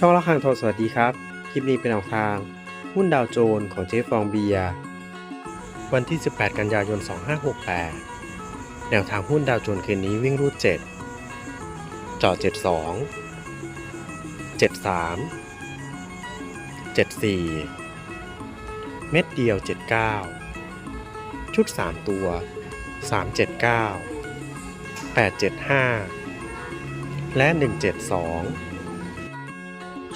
ช่องละครังทองสวัสดีครับ คลิปนี้เป็นแนวทาง หุ้นดาวโจนส์ของเจ๊ฟองเบียร์วันที่ 18 กันยายน 2568 แนวทางหุ้นดาวโจนส์คืนนี้วิ่งรูด 7จาะ72 73 74 เม็ดเดียว 79 ชุด 3 ตัว 379 875 และ 172